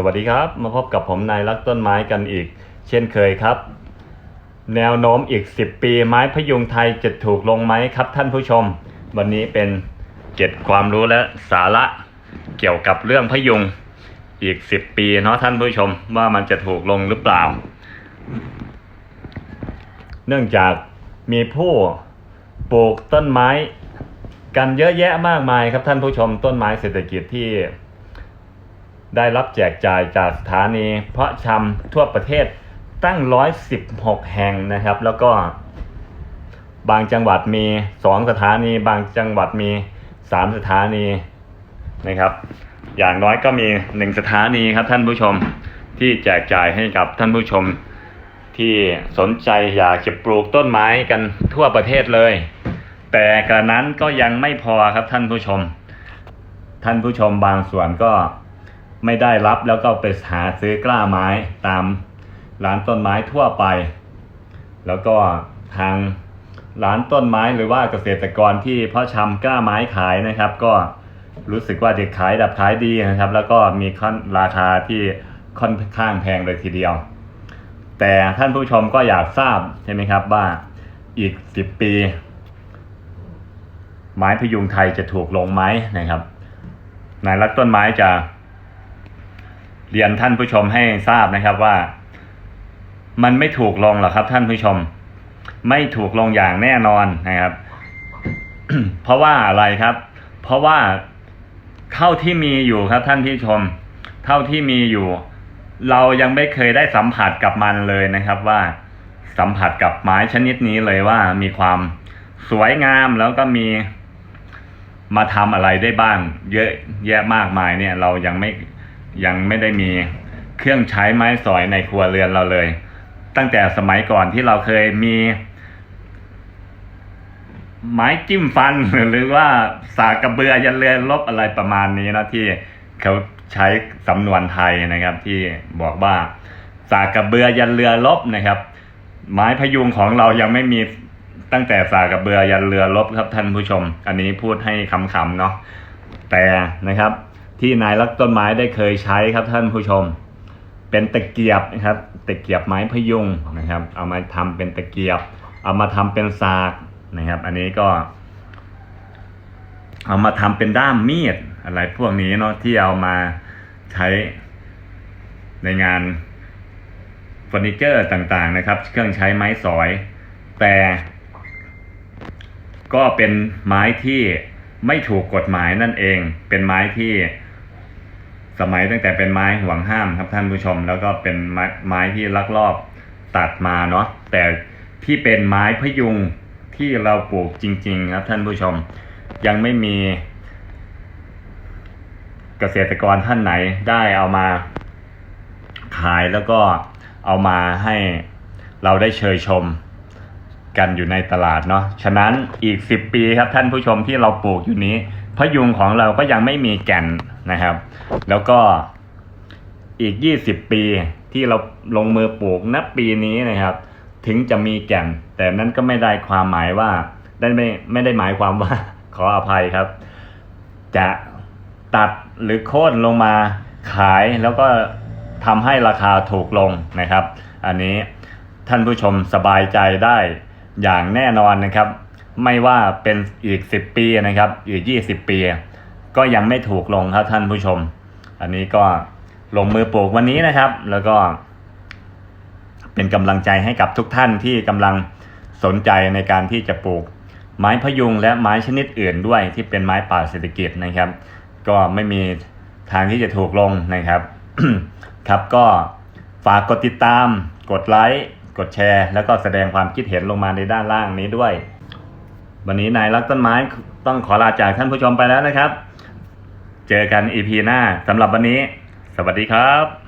สวัสดีครับ มาพบกับผมนายรักต้นไม้กันอีก เช่นเคยครับ แนวโน้มอีก 10 ปีไม้พยุงไทยจะถูกลงไหมครับท่านผู้ชม วันนี้เป็นเจ็ดความรู้และสาระเกี่ยวกับเรื่องพยุงอีก 10 ปีเนาะท่านผู้ชมว่ามันจะถูกลงหรือเปล่า เนื่องจากมีผู้ปลูกต้นไม้ กันเยอะแยะมากมายครับท่านผู้ชมต้นไม้เศรษฐกิจที่ ได้รับแจกจ่ายจากสถานี เพาะชำทั่วประเทศตั้ง 116 แห่งนะครับ แล้วก็ บางจังหวัดมี 2 สถานี บางจังหวัดมี 3 สถานีนะครับ อย่างน้อยก็มี 1 สถานีครับท่านผู้ชมที่แจกจ่ายให้กับท่านผู้ชมที่สนใจอยากจะปลูกต้นไม้กันทั่วประเทศเลย แต่กระนั้นก็ยังไม่พอครับท่านผู้ชม ท่านผู้ชมบางส่วนก็ ไม่ได้รับแล้วก็ไปหาซื้อกล้าไม้ตามร้านต้นไม้ทั่วไป แล้วก็ทางร้านต้นไม้หรือว่าเกษตรกรที่เพาะชำกล้าไม้ขายนะครับ ก็รู้สึกว่าจะขายดับขายดีนะครับ แล้วก็มีค่อนราคาที่ค่อนข้างแพงเลยทีเดียว แต่ท่านผู้ชมก็อยากทราบใช่ไหมครับว่าอีก 10 ปี ไม้พยุงไทยจะถูกลงไหมนะครับนายรักต้นไม้จะ เรียนท่านผู้ชมให้ทราบนะครับว่า มันไม่ถูกลงหรอกครับ ท่านผู้ชม ไม่ถูกลงอย่างแน่นอนนะครับ เพราะว่าอะไรครับ เพราะว่าเท่าที่มีอยู่ครับท่านผู้ชม เท่าที่มีอยู่ เรายังไม่เคยได้สัมผัสกับมันเลยนะครับว่า สัมผัสกับไม้ชนิดนี้เลยว่ามีความสวยงามแล้วก็มีมาทำอะไรได้บ้าง เยอะแยะมากมายเนี่ย เรายังไม่ ยังไม่ได้มีเครื่องใช้ไม้สอยในครัวเรือนเราเลย ตั้งแต่สมัยก่อนที่เราเคยมี ไม้จิ้มฟันหรือว่าสากกระเบือยันเรือลบอะไรประมาณนี้นะที่เขาใช้สำนวนไทยนะครับ ที่บอกว่าสากกระเบือยันเรือลบนะครับ ไม้พยุงของเรายังไม่มีตั้งแต่สากกระเบือยันเรือลบครับท่านผู้ชม อันนี้พูดให้คำๆเนาะแต่นะครับ ที่นายรักต้นไม้ได้เคยใช้ครับท่านผู้ชม เป็นตะเกียบนะครับตะเกียบไม้พยุงนะครับ เอามาทำเป็นตะเกียบ เอามาทำเป็นสากนะครับ อันนี้ก็ เอามาทำเป็นด้ามมีดอะไรพวกนี้เนาะที่เอามาใช้ในงานเฟอร์นิเจอร์ต่างๆนะครับ เครื่องใช้ไม้สอย แต่ก็เป็นไม้ที่ไม่ถูกกฎหมายนั่นเอง เป็นไม้ที่ สมัยตั้งแต่เป็นไม้ห่วงห้ามครับท่านผู้ชม แล้วก็เป็นไม้ไม้ที่ลักลอบตัดมาเนาะแต่ที่เป็นไม้พยุงที่เราปลูกจริง ๆ ครับท่านผู้ชม ยังไม่มี เกษตรกรท่านไหนได้เอามาขายแล้วก็เอามาให้เราได้เชยชม กันอยู่ในตลาดเนาะ ฉะนั้นอีก 10 ปีครับท่านผู้ชมที่เราปลูกอยู่นี้พยุงของเราก็ยังไม่มีแก่นนะครับ แล้วก็อีก 20 ปีที่เราลงมือปลูกนับปีนี้นะครับ ถึงจะมีแก่น แต่นั้นก็ไม่ได้ความหมายว่าได้ไม่ไม่ได้หมายความว่า ขออภัยครับ จะตัดหรือโค่นลงมาขายแล้วก็ทำให้ราคาถูกลงนะครับ อันนี้ท่านผู้ชมสบายใจได้ อย่างแน่นอนนะครับ ไม่ว่าเป็นอีก 10 ปีนะครับ อีก 20 ปี ก็ยังไม่ถูกลงครับท่านผู้ชม อันนี้ก็ลงมือปลูกวันนี้นะครับ แล้วก็ เป็นกำลังใจให้กับทุกท่านที่กำลังสนใจในการที่จะปลูก ไม้พยุงและไม้ชนิดอื่นด้วยที่เป็นไม้ป่าเศรษฐกิจนะครับ ก็ไม่มีทางที่จะถูกลงนะครับ ครับก็ฝากกดติดตาม กดไลค์ กดแชร์ แล้วก็แสดงความคิดเห็นลงมาในด้านล่างนี้ด้วย วันนี้นายรักต้นไม้ต้องขอลาจากท่านผู้ชมไปแล้วนะครับ เจอกันอีพีหน้าสำหรับวันนี้ สวัสดีครับ